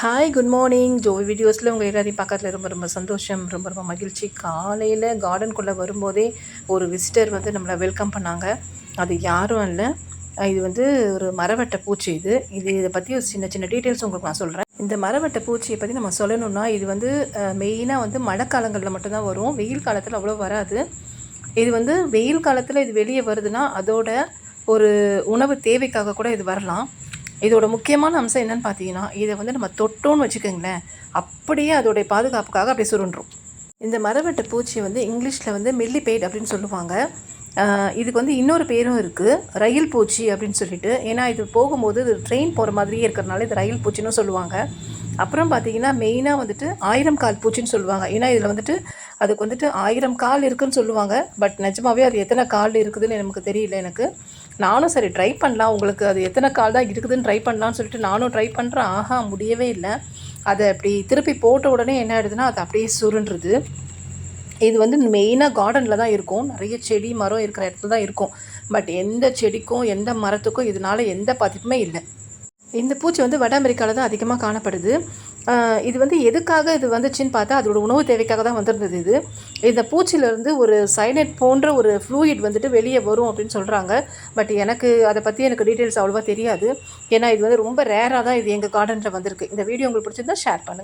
Hi good morning Jovi வீடியோஸில் உங்கள் எல்லாரையும் பக்கத்தில் ரொம்ப ரொம்ப சந்தோஷம் ரொம்ப ரொம்ப மகிழ்ச்சி. காலையில் கார்டனுக்குள்ளே வரும்போதே ஒரு விசிட்டர் வந்து நம்மளை வெல்கம் பண்ணாங்க. அது யாரும் இல்லை இது வந்து ஒரு மரவட்ட பூச்சி இது. இது இதை பற்றி ஒரு சின்ன சின்ன டீட்டெயில்ஸ் உங்களுக்கு நான் சொல்கிறேன் இந்த மரவட்ட பூச்சியை பற்றி நம்ம சொல்லணும்னா இது வந்து மெயினாக வந்து மழைக்காலங்களில் மட்டும்தான் வரும். வெயில் காலத்தில் அவ்வளோ வராது. இது வந்து வெயில் காலத்தில் இது வெளியே வருதுன்னா அதோட ஒரு உணவு தேவைக்காக கூட இது வரலாம். இதோட முக்கியமான அம்சம் என்னன்னு பார்த்தீங்கன்னா இதை வந்து நம்ம தொட்டோன்னு வச்சுக்கோங்களேன். அப்படியே அதோடைய பாதுகாப்புக்காக அப்படியே சுருண்டுரும். இந்த மரவெட்டு பூச்சி வந்து இங்கிலீஷில் வந்து மில்லிபெய்ட் அப்படின்னு சொல்லுவாங்க. இதுக்கு வந்து இன்னொரு பேரும் இருக்குது ரயில் பூச்சி அப்படின்னு சொல்லிட்டு. ஏன்னா இது போகும்போது இது ட்ரெயின் போகிற மாதிரியே இருக்கிறனால இது ரயில் பூச்சின்னு சொல்லுவாங்க. அப்புறம் பார்த்தீங்கன்னா மெயினாக வந்துட்டு ஆயிரம் கால் பூச்சின்னு சொல்லுவாங்க. ஏன்னா இதில் வந்துட்டு அதுக்கு வந்துட்டு ஆயிரம் கால் இருக்குதுன்னு சொல்லுவாங்க. பட் நிஜமாவே அது எத்தனை கால் இருக்குதுன்னு நமக்கு தெரியல எனக்கு. நானும் சரி ட்ரை பண்ணலாம். உங்களுக்கு அது எத்தனை கால் தான் இருக்குதுன்னு ட்ரை பண்ணலான்னு சொல்லிட்டு நானும் ட்ரை பண்ணுறேன் ஆஹா முடியவே இல்லை. அதை அப்படி திருப்பி போட்ட உடனே என்ன ஆயிடுதுன்னா அது அப்படியே சுருண்டுருது. இது வந்து மெயினாக கார்டனில் தான் இருக்கும். நிறைய செடி மரம் இருக்கிற இடத்துல தான் இருக்கும். பட் எந்த செடிக்கும் எந்த மரத்துக்கும் இதனால எந்த பாதிப்புமே இல்லை. இந்த பூச்சி வந்து வட அமெரிக்காவில் தான் அதிகமாக காணப்படுது. இது வந்து எதுக்காக இது வந்துச்சுன்னு பார்த்தா அதோட உணவு தேவைக்காக தான் வந்திருந்தது இது. இந்த பூச்சியிலேருந்து ஒரு சைனட் போன்ற ஒரு ஃப்ளூயிட் வந்துட்டு வெளியே வரும் அப்படின்னு சொல்கிறாங்க பட் எனக்கு அதை பற்றி எனக்கு டீட்டெயில்ஸ் அவ்வளோவா தெரியாது. ஏன்னா இது வந்து ரொம்ப ரேராக தான் இது எங்கள் கார்டனில் வந்திருக்கு. இந்த வீடியோ உங்களுக்கு பிடிச்சிருந்தா ஷேர் பண்ணுங்கள்